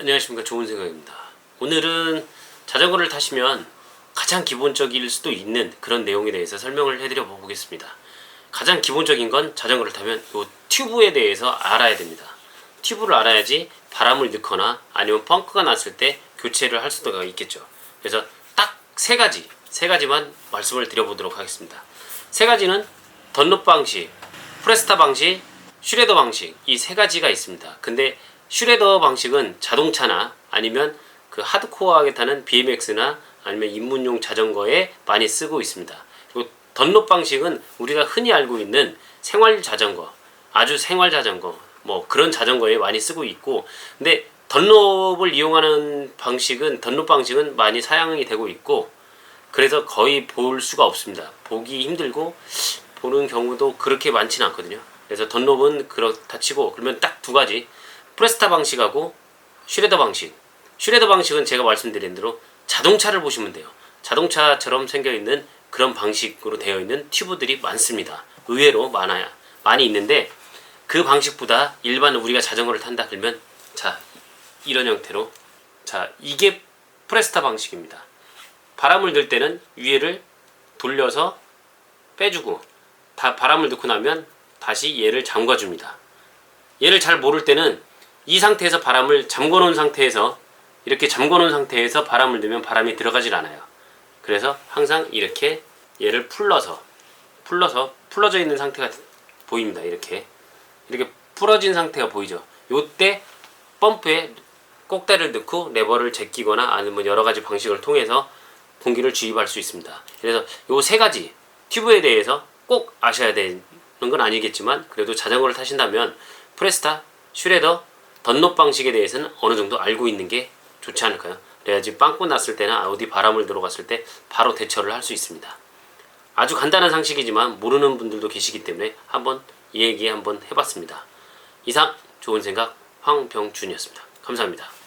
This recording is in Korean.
안녕하십니까 좋은 생각입니다. 오늘은 자전거를 타시면 가장 기본적일 수도 있는 그런 내용에 대해서 설명을 해드려 보겠습니다. 가장 기본적인 건 자전거를 타면 이 튜브에 대해서 알아야 됩니다. 튜브를 알아야지 바람을 넣거나 아니면 펑크가 났을 때 교체를 할 수가 있겠죠. 그래서 딱 세 가지, 세 가지만 말씀을 드려보도록 하겠습니다. 세 가지는 던롭 방식, 프레스타 방식, 슈레더 방식 이 세 가지가 있습니다. 근데 슈레더 방식은 자동차나 아니면 그 하드코어하게 타는 BMX나 아니면 입문용 자전거에 많이 쓰고 있습니다. 그리고 던롭 방식은 우리가 흔히 알고 있는 생활 자전거, 아주 생활 자전거 뭐 그런 자전거에 많이 쓰고 있고 근데 던롭을 이용하는 방식은 던롭 방식은 많이 사용이 되고 있고 그래서 거의 볼 수가 없습니다. 보기 힘들고 보는 경우도 그렇게 많지는 않거든요. 그래서 던롭은 그렇다 치고 그러면 딱 두 가지 프레스타 방식하고 슈레더 방식. 슈레더 방식은 제가 말씀드린 대로 자동차를 보시면 돼요. 자동차처럼 생겨 있는 그런 방식으로 되어 있는 튜브들이 많습니다. 의외로 많아요. 많이 있는데 그 방식보다 일반 우리가 자전거를 탄다 그러면 자 이런 형태로 자 이게 프레스타 방식입니다. 바람을 넣을 때는 위에를 돌려서 빼주고 다 바람을 넣고 나면 다시 얘를 잠궈줍니다. 얘를 잘 모를 때는 이 상태에서 바람을 잠궈 놓은 상태에서 이렇게 잠궈 놓은 상태에서 바람을 넣으면 바람이 들어가질 않아요. 그래서 항상 이렇게 얘를 풀러서 풀러서 풀러져 있는 상태가 보입니다. 이렇게 이렇게 풀어진 상태가 보이죠. 요때 펌프에 꼭대를 넣고 레버를 제끼거나 아니면 여러 가지 방식을 통해서 공기를 주입할 수 있습니다. 그래서 요 세 가지 튜브에 대해서 꼭 아셔야 되는 건 아니겠지만 그래도 자전거를 타신다면 프레스타, 슈레더, 던롭 방식에 대해서는 어느 정도 알고 있는 게 좋지 않을까요? 그래야지 빵꾸 났을 때나 어디 바람을 들어갔을 때 바로 대처를 할 수 있습니다. 아주 간단한 상식이지만 모르는 분들도 계시기 때문에 한번 이 얘기 한번 해봤습니다. 이상 좋은 생각 황병준이었습니다. 감사합니다.